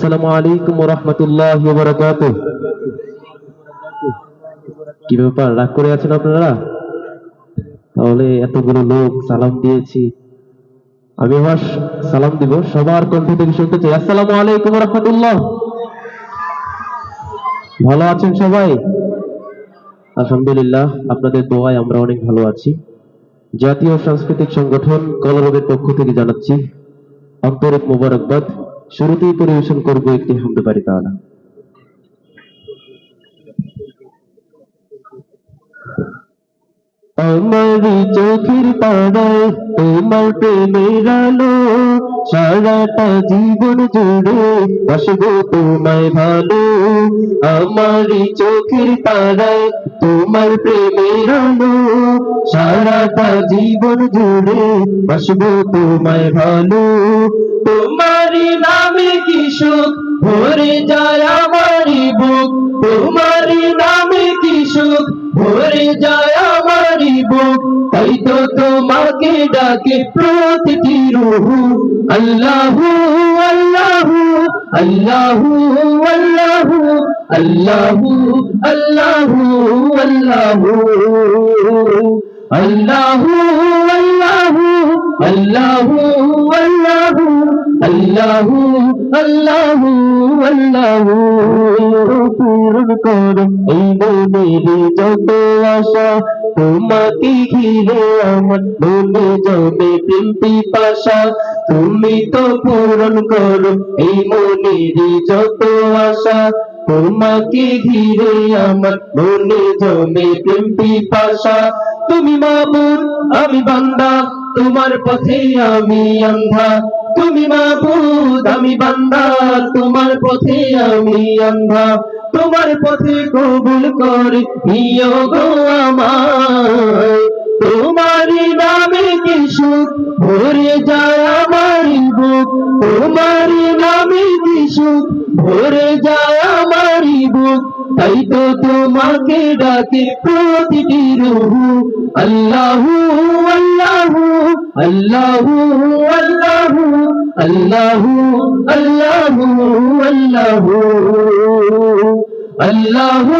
আসসালামু আলাইকুম রহমতুল্লাহ বরকাত কি ব্যাপার, রাগ করে আছেন আপনারা? তাহলে এতগুলো লোক সালাম দিয়েছি। আমি আমার সালাম দিব সবার কণ্ঠ থেকে শুনতে চাই। আসসালামু আলাইকুম রহমতুল্লাহ। ভালো আছেন সবাই? আলহামদুলিল্লাহ, আপনাদের দোয়ায় আমরা অনেক ভালো আছি। জাতীয় সাংস্কৃতিক সংগঠন কলরবের পক্ষ থেকে জানাচ্ছি আন্তরিক মোবারকবাদ। শুরুতেই পরিবেশন করব একটি হামদে পারি তাহলে আমার চোখের পাড়ায় তোমার প্রেমের আলো, সারাটা জীবন জুড়ে বসবো তোমায় ভালো। আমার চোখের পাড়ায় তোমার প্রেমের আলো, সারাটা জীবন জুড়ে বসবো তোমায় ভালো। তোমারই নামে কি সুখ ভরে যায় আমারই বুক তোমারই নামে কি সুখ ভরে যায় আমারই বুক তাই তো তোমাকে ডাকে প্রতিটি রুহু আল্লাহু আল্লাহু আল্লাহু আল্লাহু আল্লাহু আল্লাহু আল্লাহু আল্লাহু আল্লাহু আল্লাহু আল্লাহু আল্লাহু আল্লাহু যত আশা, তোমাকে ঘিরে আমার মনে জমে প্রেম পিপাসা তুমি তো পূরণ করো, এই মনের যত আশা, তোমাকে ঘিরে আমার মনে জমে প্রেম পিপাসা তুমি মাবুদ, আমি বান্দা, তোমার পথে আমি অন্ধা। তুমি মাবুদ আমি বান্দা, তোমার পথে আমি অন্ধা তোমার পথে কবুল করে নিয়োগ আমার তোমারই তাই তো তোমাকে ডাকে প্রতিটি রুহু আল্লাহু আল্লাহু আল্লাহু আল্লাহু আল্লাহু আল্লাহু আল্লাহু আল্লাহু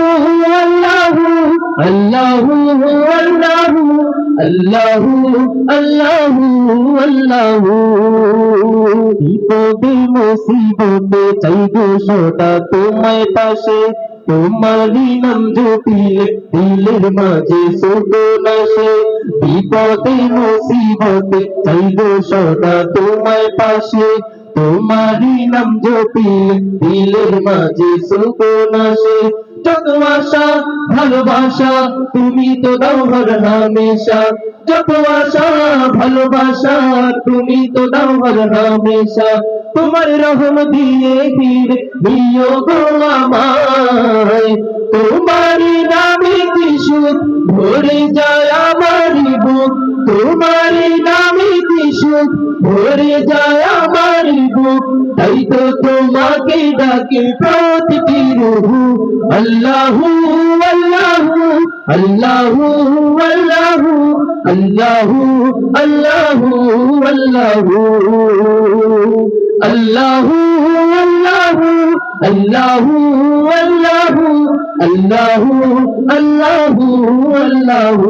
আল্লাহু আল্লাহু আল্লাহু আল্লাহু আল্লাহু আল্লাহু বিপদে মুসিবতে চাই গো সদা তোমায় পাশে তোমারই নাম জপিলে দিলের মাঝে সুগুন আসে বিপদে মুসিবতে চাই গো সদা তোমায় পাশে। তোমারই নাম জপিলে দিলের মাঝে আসে যত আশা ভালোবাসা, তুমি তো দাও হর হামেশা যত ভালোবাসা, তুমি তো দাও হর হামেশা তোমার রহম দিয়ে ফিরে দিও গো আমায়। তোমার নামে কি সুখ, ভরে যায় আমার বুক। তোমার নামে কি সুখ, ভরে যায় আমার বুক। তাই তো তোমাকে ডাকে প্রতিটি রুহু আল্লাহু الله والله الله الله والله الله والله الله والله الله الله والله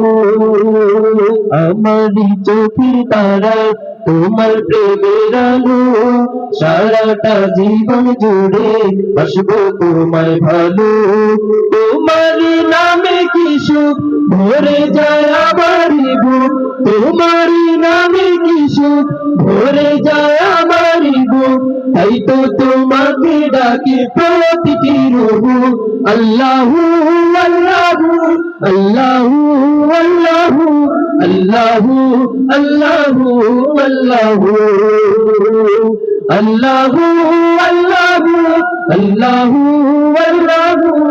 আমারই চোখের তারায় তোমার প্রেমের আলো। সারাটা জীবন জুড়ে বসবো তোমায় ভালো। তোমার নামে কি সুখ? ভরে যায় আমার বুক। তোমার নামে কি সুখ? ভরে যায় আমার বুক। তাই তো তোমাকে ডাকে প্রতিটি রুহু আল্লাহু আল্লাহু আল্লাহু আল্লাহু আল্লাহু আল্লাহু আল্লাহু আল্লাহু আল্লাহু আল্লাহু আল্লাহু।